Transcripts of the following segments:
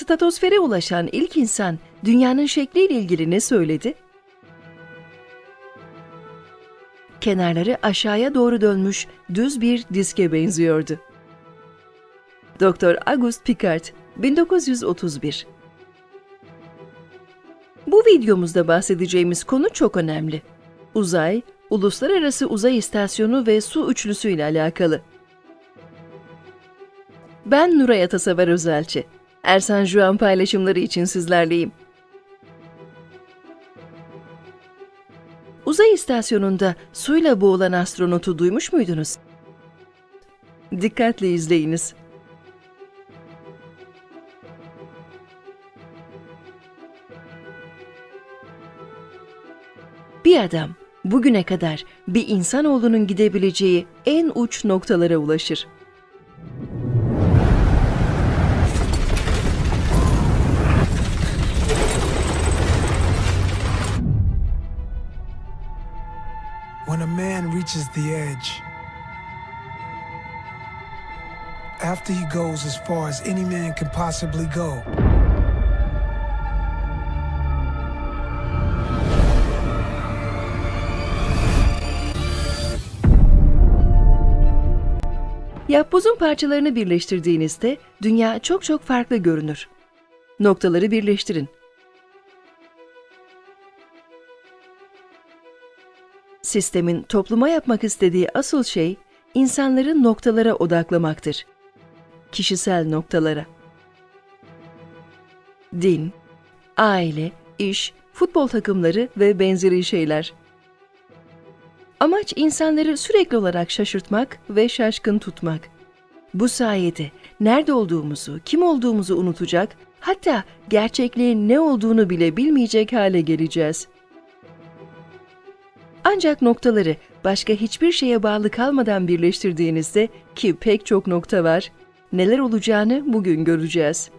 Statosfere ulaşan ilk insan dünyanın şekliyle ilgili ne söyledi? Kenarları aşağıya doğru dönmüş düz bir diske benziyordu. Doktor Auguste Piccard 1931 Bu videomuzda bahsedeceğimiz konu çok önemli. Uzay, Uluslararası Uzay İstasyonu ve su üçlüsü ile alakalı. Ben Nuray Atasever Özelçi. Ersan Juan paylaşımları için sizlerleyim. Uzay istasyonunda suyla boğulan astronotu duymuş muydunuz? Dikkatle izleyiniz. Bir adam bugüne kadar bir insanoğlunun gidebileceği en uç noktalara ulaşır. Edge, after he goes as far as any man can possibly go, Yapbozun parçalarını birleştirdiğinizde dünya çok çok farklı görünür. Noktaları birleştirin. Sistemin topluma yapmak istediği asıl şey insanları noktalara odaklamaktır. Kişisel noktalara. Din, aile, iş, futbol takımları ve benzeri şeyler. Amaç insanları sürekli olarak şaşırtmak ve şaşkın tutmak. Bu sayede nerede olduğumuzu, kim olduğumuzu unutacak, hatta gerçekliğin ne olduğunu bile bilmeyecek hale geleceğiz. Ancak noktaları başka hiçbir şeye bağlı kalmadan birleştirdiğinizde ki pek çok nokta var, neler olacağını bugün göreceğiz.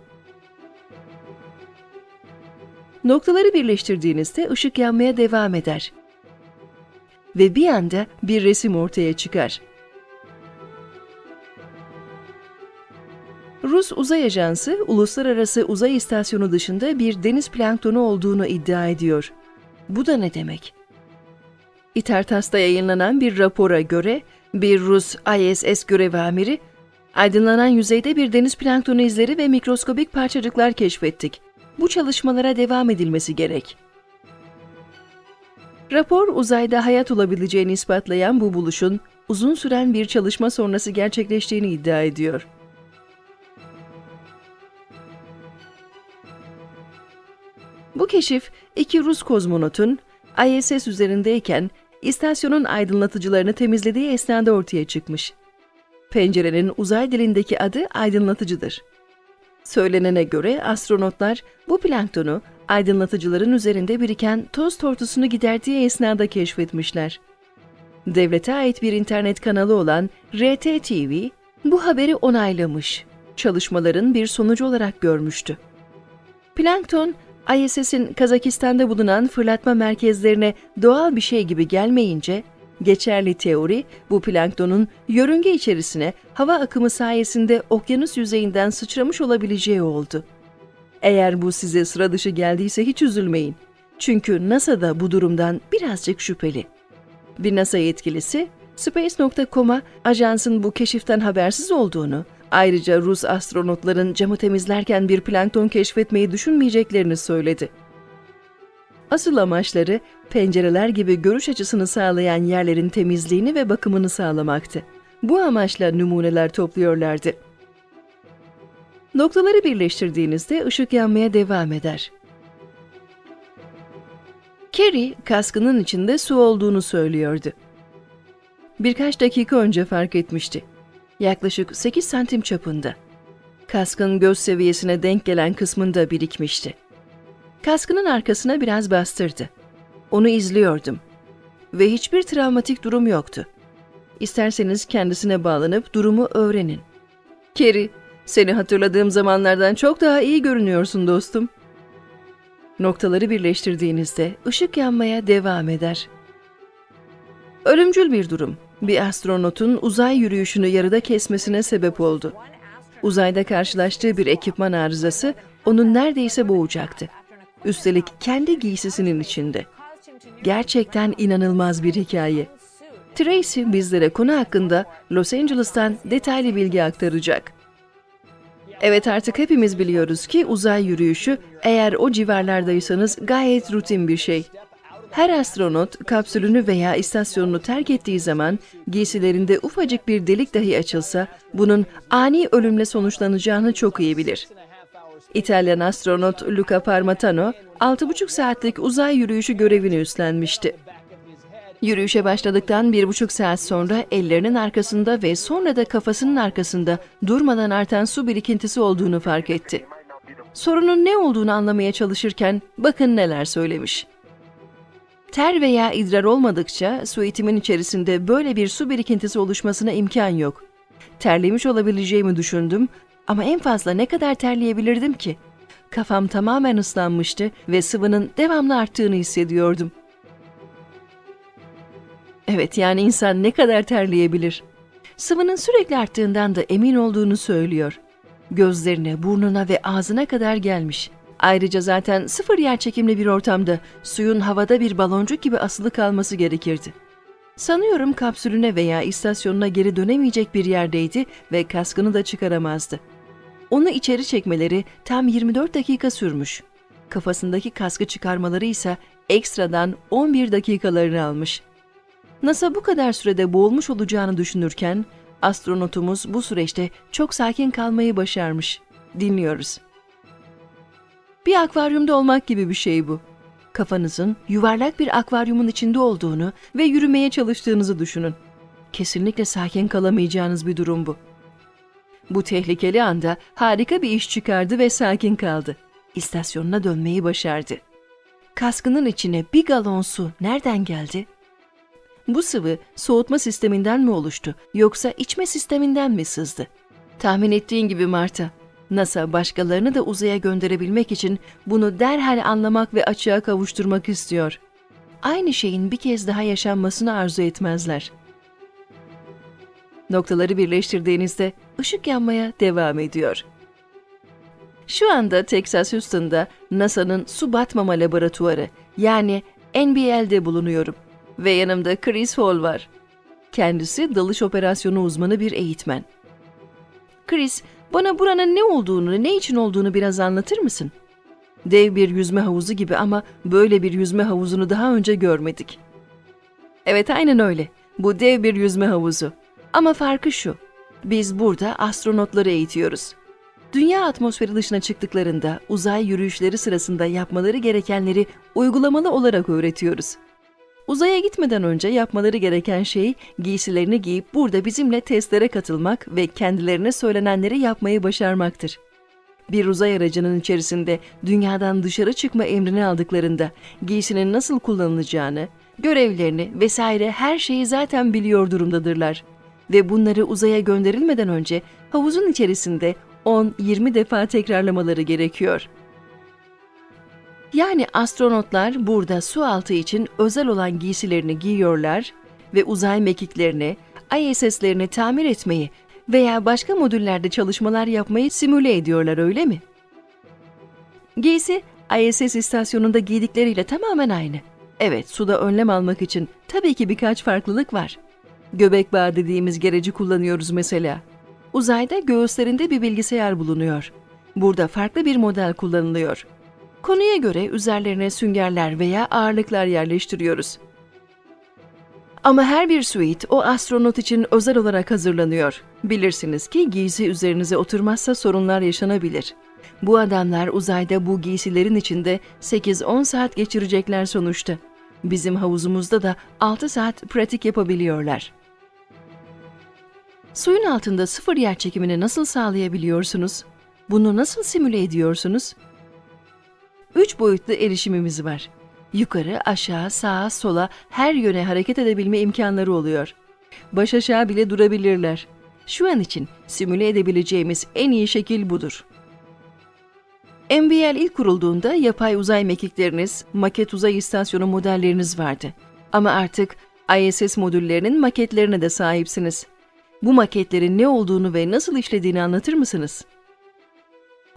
Noktaları birleştirdiğinizde ışık yanmaya devam eder ve bir anda bir resim ortaya çıkar. Rus Uzay Ajansı, Uluslararası Uzay İstasyonu dışında bir deniz planktonu olduğunu iddia ediyor. Bu da ne demek? İtertas'ta yayınlanan bir rapora göre bir Rus ISS görev amiri, aydınlanan yüzeyde bir deniz planktonu izleri ve mikroskobik parçacıklar keşfettik. Bu çalışmalara devam edilmesi gerek. Rapor uzayda hayat olabileceğini ispatlayan bu buluşun uzun süren bir çalışma sonrası gerçekleştiğini iddia ediyor. Bu keşif iki Rus kozmonotun ISS üzerindeyken istasyonun aydınlatıcılarını temizlediği esnada ortaya çıkmış. Pencerenin uzay dilindeki adı aydınlatıcıdır. Söylenene göre astronotlar bu planktonu aydınlatıcıların üzerinde biriken toz tortusunu giderdiği esnada keşfetmişler. Devlete ait bir internet kanalı olan RT-TV bu haberi onaylamış. Çalışmaların bir sonucu olarak görmüştü. Plankton, ISS'in Kazakistan'da bulunan fırlatma merkezlerine doğal bir şey gibi gelmeyince, geçerli teori bu planktonun yörünge içerisine hava akımı sayesinde okyanus yüzeyinden sıçramış olabileceği oldu. Eğer bu size sıra dışı geldiyse hiç üzülmeyin. Çünkü NASA da bu durumdan birazcık şüpheli. Bir NASA yetkilisi, Space.com'a ajansın bu keşiften habersiz olduğunu, ayrıca Rus astronotların camı temizlerken bir plankton keşfetmeyi düşünmeyeceklerini söyledi. Asıl amaçları pencereler gibi görüş açısını sağlayan yerlerin temizliğini ve bakımını sağlamaktı. Bu amaçla numuneler topluyorlardı. Noktaları birleştirdiğinizde ışık yanmaya devam eder. Carrie, kaskının içinde su olduğunu söylüyordu. Birkaç dakika önce fark etmişti. Yaklaşık 8 santim çapında. Kaskın göz seviyesine denk gelen kısmında birikmişti. Kaskının arkasına biraz bastırdı. Onu izliyordum. Ve hiçbir travmatik durum yoktu. İsterseniz kendisine bağlanıp durumu öğrenin. Carrie, seni hatırladığım zamanlardan çok daha iyi görünüyorsun dostum. Noktaları birleştirdiğinizde ışık yanmaya devam eder. Ölümcül bir durum. Bir astronotun uzay yürüyüşünü yarıda kesmesine sebep oldu. Uzayda karşılaştığı bir ekipman arızası onu neredeyse boğacaktı. Üstelik kendi giysisinin içinde. Gerçekten inanılmaz bir hikaye. Tracy bizlere konu hakkında Los Angeles'tan detaylı bilgi aktaracak. Evet artık hepimiz biliyoruz ki uzay yürüyüşü eğer o civarlardaysanız gayet rutin bir şey. Her astronot kapsülünü veya istasyonunu terk ettiği zaman giysilerinde ufacık bir delik dahi açılsa bunun ani ölümle sonuçlanacağını çok iyi bilir. İtalyan astronot Luca Parmatano 6,5 saatlik uzay yürüyüşü görevini üstlenmişti. Yürüyüşe başladıktan bir buçuk saat sonra ellerinin arkasında ve sonra da kafasının arkasında durmadan artan su birikintisi olduğunu fark etti. Sorunun ne olduğunu anlamaya çalışırken bakın neler söylemiş. Ter veya idrar olmadıkça suitimin içerisinde böyle bir su birikintisi oluşmasına imkan yok. Terlemiş olabileceğimi düşündüm ama en fazla ne kadar terleyebilirdim ki? Kafam tamamen ıslanmıştı ve sıvının devamlı arttığını hissediyordum. Evet yani insan ne kadar terleyebilir? Sıvının sürekli arttığından da emin olduğunu söylüyor. Gözlerine, burnuna ve ağzına kadar gelmiş. Ayrıca zaten sıfır yer çekimli bir ortamda suyun havada bir baloncuk gibi asılı kalması gerekirdi. Sanıyorum kapsülüne veya istasyonuna geri dönemeyecek bir yerdeydi ve kaskını da çıkaramazdı. Onu içeri çekmeleri tam 24 dakika sürmüş. Kafasındaki kaskı çıkarmaları ise ekstradan 11 dakikalarını almış. NASA bu kadar sürede boğulmuş olacağını düşünürken astronotumuz bu süreçte çok sakin kalmayı başarmış. Dinliyoruz. Bir akvaryumda olmak gibi bir şey bu. Kafanızın yuvarlak bir akvaryumun içinde olduğunu ve yürümeye çalıştığınızı düşünün. Kesinlikle sakin kalamayacağınız bir durum bu. Bu tehlikeli anda harika bir iş çıkardı ve sakin kaldı. İstasyonuna dönmeyi başardı. Kaskının içine bir galon su nereden geldi? Bu sıvı soğutma sisteminden mi oluştu yoksa içme sisteminden mi sızdı? Tahmin ettiğin gibi Marta, NASA başkalarını da uzaya gönderebilmek için bunu derhal anlamak ve açığa kavuşturmak istiyor. Aynı şeyin bir kez daha yaşanmasını arzu etmezler. Noktaları birleştirdiğinizde ışık yanmaya devam ediyor. Şu anda Texas Houston'da NASA'nın su batmama laboratuvarı yani NBL'de bulunuyorum ve yanımda Chris Hall var. Kendisi dalış operasyonu uzmanı bir eğitmen. Chris, bana buranın ne olduğunu, ne için olduğunu biraz anlatır mısın? Dev bir yüzme havuzu gibi ama böyle bir yüzme havuzunu daha önce görmedik. Evet, aynen öyle. Bu dev bir yüzme havuzu. Ama farkı şu. Biz burada astronotları eğitiyoruz. Dünya atmosferi dışına çıktıklarında uzay yürüyüşleri sırasında yapmaları gerekenleri uygulamalı olarak öğretiyoruz. Uzaya gitmeden önce yapmaları gereken şey giysilerini giyip burada bizimle testlere katılmak ve kendilerine söylenenleri yapmayı başarmaktır. Bir uzay aracının içerisinde dünyadan dışarı çıkma emrini aldıklarında giysinin nasıl kullanılacağını, görevlerini vesaire her şeyi zaten biliyor durumdadırlar. Ve bunları uzaya gönderilmeden önce havuzun içerisinde 10-20 defa tekrarlamaları gerekiyor. Yani astronotlar burada su altı için özel olan giysilerini giyiyorlar ve uzay mekiklerini, ISS'lerini tamir etmeyi veya başka modüllerde çalışmalar yapmayı simüle ediyorlar öyle mi? Giysi ISS istasyonunda giydikleriyle tamamen aynı. Evet, suda önlem almak için tabii ki birkaç farklılık var. Göbek bağı dediğimiz gereci kullanıyoruz mesela. Uzayda göğüslerinde bir bilgisayar bulunuyor. Burada farklı bir model kullanılıyor. Konuya göre üzerlerine süngerler veya ağırlıklar yerleştiriyoruz. Ama her bir suite o astronot için özel olarak hazırlanıyor. Bilirsiniz ki giysi üzerinize oturmazsa sorunlar yaşanabilir. Bu adamlar uzayda bu giysilerin içinde 8-10 saat geçirecekler sonuçta. Bizim havuzumuzda da 6 saat pratik yapabiliyorlar. Suyun altında sıfır yer çekimini nasıl sağlayabiliyorsunuz? Bunu nasıl simüle ediyorsunuz? Üç boyutlu erişimimiz var. Yukarı, aşağı, sağa, sola her yöne hareket edebilme imkanları oluyor. Baş aşağı bile durabilirler. Şu an için simüle edebileceğimiz en iyi şekil budur. MBL ilk kurulduğunda yapay uzay mekikleriniz, maket uzay istasyonu modelleriniz vardı. Ama artık ISS modüllerinin maketlerine de sahipsiniz. Bu maketlerin ne olduğunu ve nasıl işlediğini anlatır mısınız?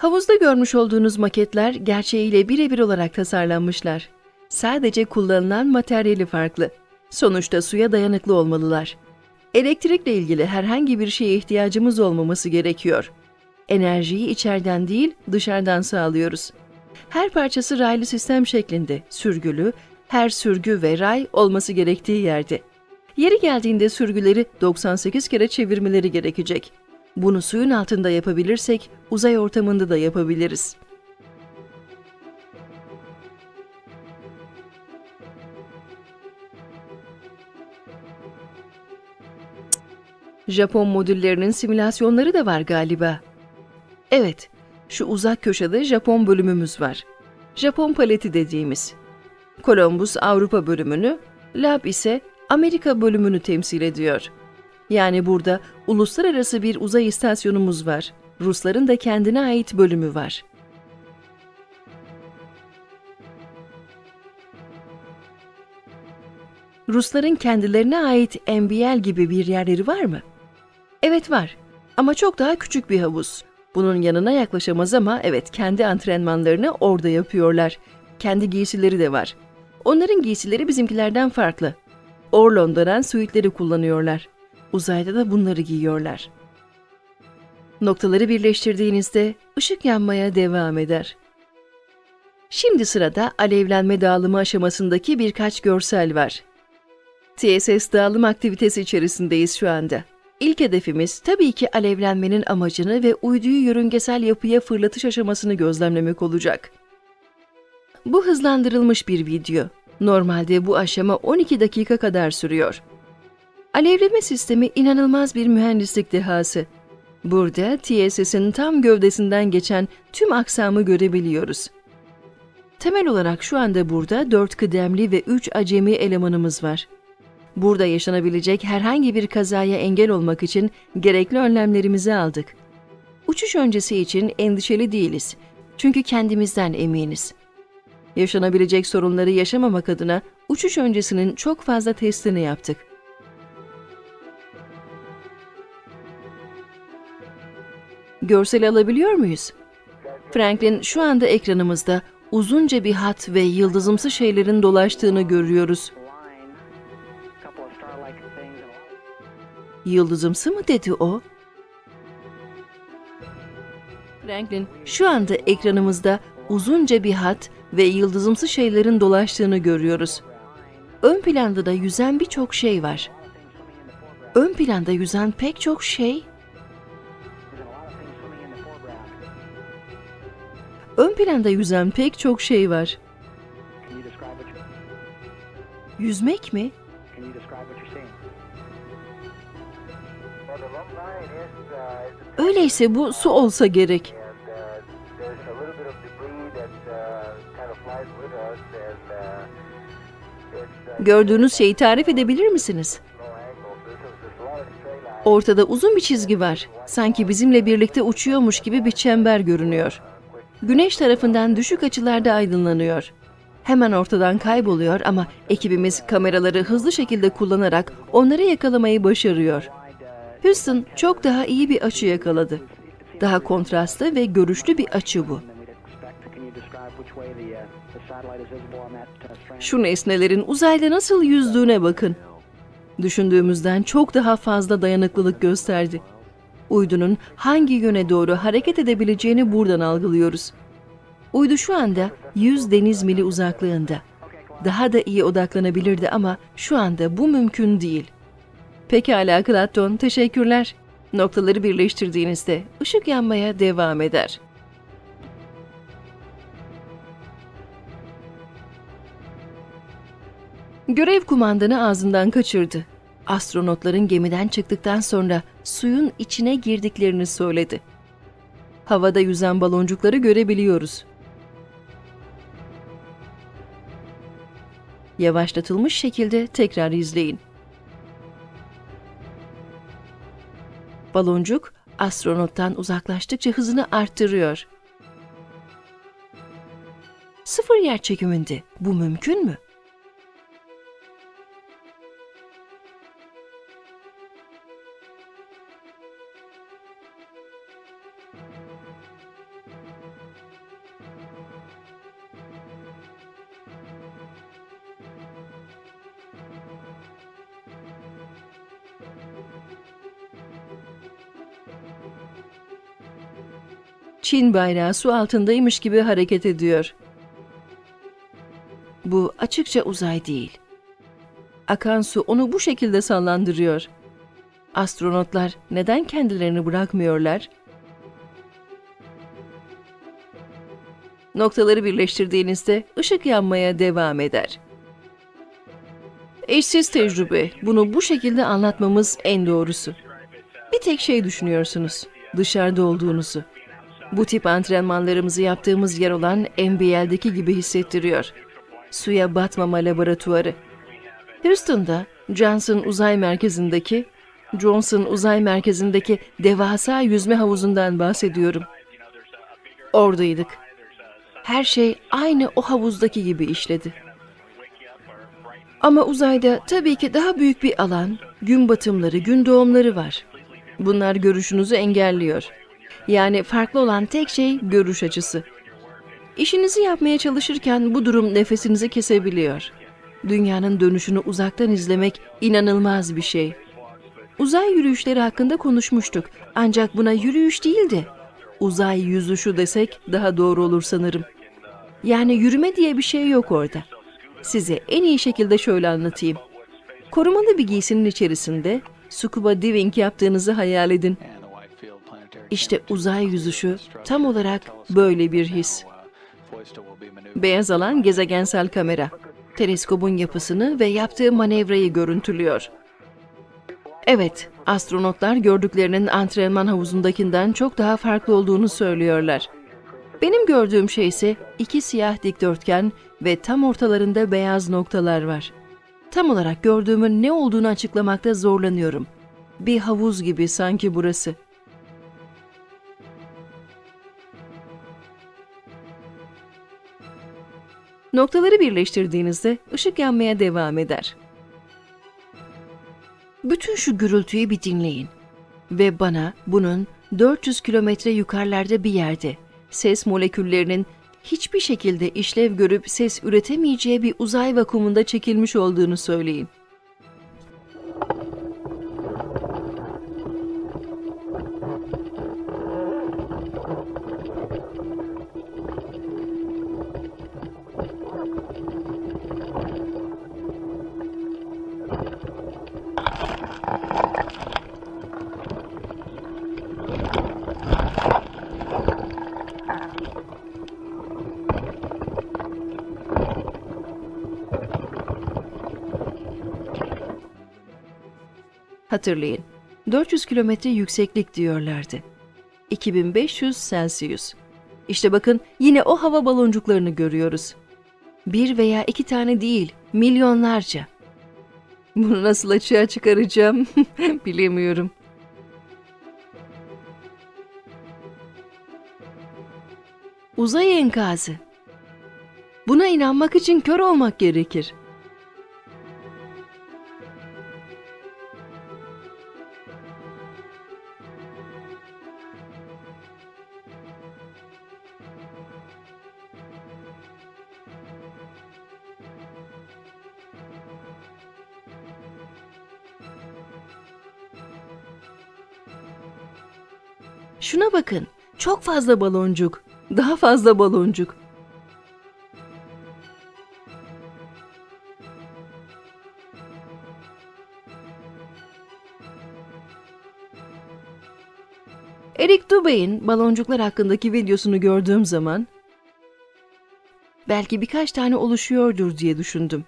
Havuzda görmüş olduğunuz maketler gerçeğiyle birebir olarak tasarlanmışlar. Sadece kullanılan materyali farklı. Sonuçta suya dayanıklı olmalılar. Elektrikle ilgili herhangi bir şeye ihtiyacımız olmaması gerekiyor. Enerjiyi içeriden değil, dışarıdan sağlıyoruz. Her parçası raylı sistem şeklinde, sürgülü, her sürgü ve ray olması gerektiği yerde. Yeri geldiğinde sürgüleri 98 kere çevirmeleri gerekecek. Bunu suyun altında yapabilirsek uzay ortamında da yapabiliriz. Japon modüllerinin simülasyonları da var galiba. Evet, şu uzak köşede Japon bölümümüz var. Japon paleti dediğimiz. Columbus Avrupa bölümünü, Lab ise Amerika bölümünü temsil ediyor. Yani burada uluslararası bir uzay istasyonumuz var. Rusların da kendine ait bölümü var. Rusların kendilerine ait MBL gibi bir yerleri var mı? Evet var. Ama çok daha küçük bir havuz. Bunun yanına yaklaşamaz ama evet kendi antrenmanlarını orada yapıyorlar. Kendi giysileri de var. Onların giysileri bizimkilerden farklı. Orlon suitleri kullanıyorlar. Uzayda da bunları giyiyorlar. Noktaları birleştirdiğinizde ışık yanmaya devam eder. Şimdi sırada alevlenme dağılımı aşamasındaki birkaç görsel var. TSS dağılım aktivitesi içerisindeyiz şu anda. İlk hedefimiz tabii ki alevlenmenin amacını ve uyduyu yörüngesel yapıya fırlatış aşamasını gözlemlemek olacak. Bu hızlandırılmış bir video. Normalde bu aşama 12 dakika kadar sürüyor. Alevleme sistemi inanılmaz bir mühendislik dehası. Burada TSS'in tam gövdesinden geçen tüm aksamı görebiliyoruz. Temel olarak şu anda burada 4 kıdemli ve 3 acemi elemanımız var. Burada yaşanabilecek herhangi bir kazaya engel olmak için gerekli önlemlerimizi aldık. Uçuş öncesi için endişeli değiliz. Çünkü kendimizden eminiz. Yaşanabilecek sorunları yaşamamak adına uçuş öncesinin çok fazla testini yaptık. Görsel alabiliyor muyuz? Franklin şu anda ekranımızda uzunca bir hat ve yıldızımsı şeylerin dolaştığını görüyoruz. Yıldızımsı mı dedi o? Franklin, şu anda ekranımızda uzunca bir hat ve yıldızımsı şeylerin dolaştığını görüyoruz. Ön planda da yüzen birçok şey var. Ön planda yüzen pek çok şey, ön planda yüzen pek çok şey var. Yüzmek mi? uh, Öyleyse bu su olsa gerek. uh, uh, Gördüğünüz şeyi tarif edebilir misiniz? Ortada uzun bir çizgi var. Sanki bizimle birlikte uçuyormuş gibi bir çember görünüyor. Güneş tarafından düşük açılarda aydınlanıyor. Hemen ortadan kayboluyor ama ekibimiz kameraları hızlı şekilde kullanarak onları yakalamayı başarıyor. Houston çok daha iyi bir açı yakaladı. Daha kontrastlı ve görüşlü bir açı bu. Şu nesnelerin uzayda nasıl yüzdüğüne bakın. Düşündüğümüzden çok daha fazla dayanıklılık gösterdi. Uydunun hangi yöne doğru hareket edebileceğini buradan algılıyoruz. Uydu şu anda 100 deniz mili uzaklığında. Daha da iyi odaklanabilirdi ama şu anda bu mümkün değil. Pekala Klaton, teşekkürler. Noktaları birleştirdiğinizde ışık yanmaya devam eder. Görev kumandanı ağzından kaçırdı. Astronotların gemiden çıktıktan sonra suyun içine girdiklerini söyledi. Havada yüzen baloncukları görebiliyoruz. Yavaşlatılmış şekilde tekrar izleyin. Baloncuk astronottan uzaklaştıkça hızını arttırıyor. Sıfır yer çekiminde bu mümkün mü? Çin bayrağı su altındaymış gibi hareket ediyor. Bu açıkça uzay değil. Akan su onu bu şekilde sallandırıyor. Astronotlar neden kendilerini bırakmıyorlar? Noktaları birleştirdiğinizde ışık yanmaya devam eder. Eşsiz tecrübe. Bunu bu şekilde anlatmamız en doğrusu. Bir tek şey düşünüyorsunuz. Dışarıda olduğunuzu. Bu tip antrenmanlarımızı yaptığımız yer olan NBL'deki gibi hissettiriyor. Suya batmama laboratuvarı. Houston'da Johnson Uzay Merkezi'ndeki Johnson Uzay Merkezi'ndeki devasa yüzme havuzundan bahsediyorum. Oradaydık. Her şey aynı o havuzdaki gibi işledi. Ama uzayda tabii ki daha büyük bir alan, gün batımları, gün doğumları var. Bunlar görüşünüzü engelliyor. Yani farklı olan tek şey görüş açısı. İşinizi yapmaya çalışırken bu durum nefesinizi kesebiliyor. Dünyanın dönüşünü uzaktan izlemek inanılmaz bir şey. Uzay yürüyüşleri hakkında konuşmuştuk. Ancak buna yürüyüş değil de uzay yüzüşü desek daha doğru olur sanırım. Yani yürüme diye bir şey yok orada. Size en iyi şekilde şöyle anlatayım. Korumalı bir giysinin içerisinde scuba diving yaptığınızı hayal edin. İşte uzay yüzüşü tam olarak böyle bir his. Beyaz alan gezegensel kamera. Teleskobun yapısını ve yaptığı manevrayı görüntülüyor. Evet, astronotlar gördüklerinin antrenman havuzundakinden çok daha farklı olduğunu söylüyorlar. Benim gördüğüm şey ise iki siyah dikdörtgen ve tam ortalarında beyaz noktalar var. Tam olarak gördüğümün ne olduğunu açıklamakta zorlanıyorum. Bir havuz gibi sanki burası. Noktaları birleştirdiğinizde ışık yanmaya devam eder. Bütün şu gürültüyü bir dinleyin ve bana bunun 400 kilometre yukarılarda bir yerde ses moleküllerinin hiçbir şekilde işlev görüp ses üretemeyeceği bir uzay vakumunda çekilmiş olduğunu söyleyin. Hatırlayın, 400 kilometre yükseklik diyorlardı. 2500 Celsius. İşte bakın yine o hava baloncuklarını görüyoruz. Bir veya iki tane değil, milyonlarca. Bunu nasıl açığa çıkaracağım bilemiyorum. Uzay enkazı. Buna inanmak için kör olmak gerekir. Bakın. Çok fazla baloncuk. Daha fazla baloncuk. Eric Dubey'in baloncuklar hakkındaki videosunu gördüğüm zaman belki birkaç tane oluşuyordur diye düşündüm.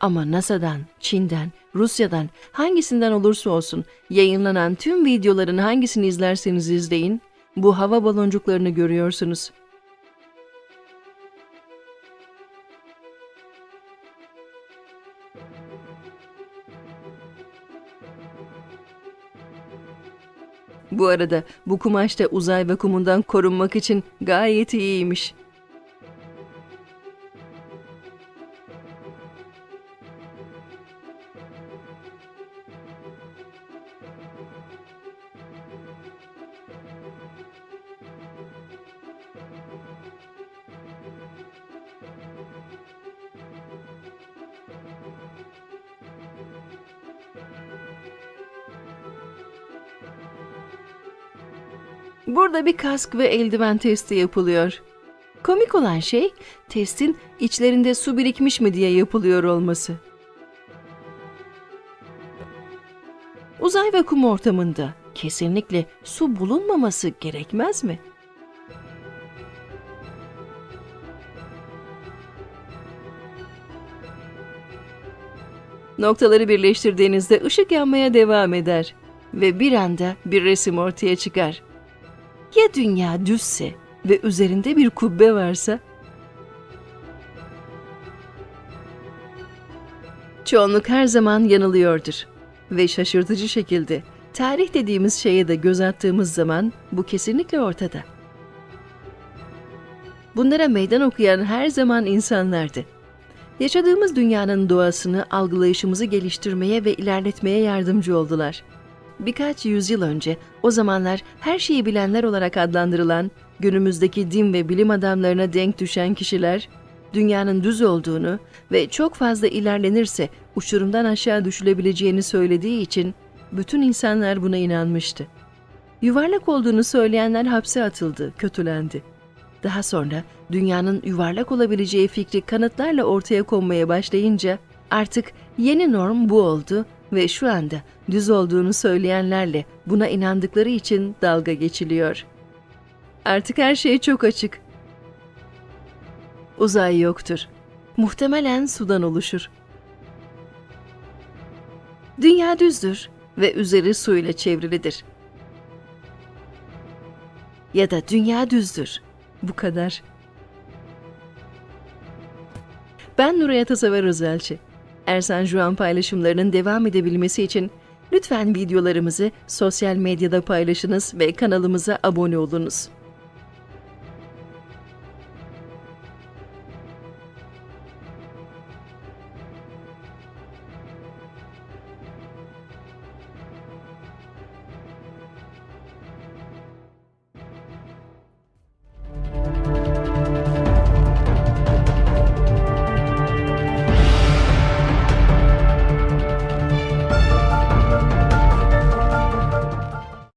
Ama NASA'dan, Çin'den, Rusya'dan hangisinden olursa olsun yayınlanan tüm videoların hangisini izlerseniz izleyin bu hava baloncuklarını görüyorsunuz. Bu arada bu kumaş da uzay vakumundan korunmak için gayet iyiymiş. Burada bir kask ve eldiven testi yapılıyor. Komik olan şey testin içlerinde su birikmiş mi diye yapılıyor olması. Uzay ve kum ortamında kesinlikle su bulunmaması gerekmez mi? Noktaları birleştirdiğinizde ışık yanmaya devam eder ve bir anda bir resim ortaya çıkar. Ya dünya düzse ve üzerinde bir kubbe varsa? Çoğunluk her zaman yanılıyordur ve şaşırtıcı şekilde tarih dediğimiz şeye de göz attığımız zaman bu kesinlikle ortada. Bunlara meydan okuyan her zaman insanlardı. Yaşadığımız dünyanın doğasını algılayışımızı geliştirmeye ve ilerletmeye yardımcı oldular. Birkaç yüzyıl önce o zamanlar her şeyi bilenler olarak adlandırılan günümüzdeki din ve bilim adamlarına denk düşen kişiler dünyanın düz olduğunu ve çok fazla ilerlenirse uçurumdan aşağı düşülebileceğini söylediği için bütün insanlar buna inanmıştı. Yuvarlak olduğunu söyleyenler hapse atıldı, kötülendi. Daha sonra dünyanın yuvarlak olabileceği fikri kanıtlarla ortaya konmaya başlayınca artık yeni norm bu oldu ve şu anda düz olduğunu söyleyenlerle buna inandıkları için dalga geçiliyor. Artık her şey çok açık. Uzay yoktur. Muhtemelen sudan oluşur. Dünya düzdür ve üzeri suyla çevrilidir. Ya da dünya düzdür. Bu kadar. Ben Nuray Atasever Özelçi. Ersan Juan paylaşımlarının devam edebilmesi için lütfen videolarımızı sosyal medyada paylaşınız ve kanalımıza abone olunuz.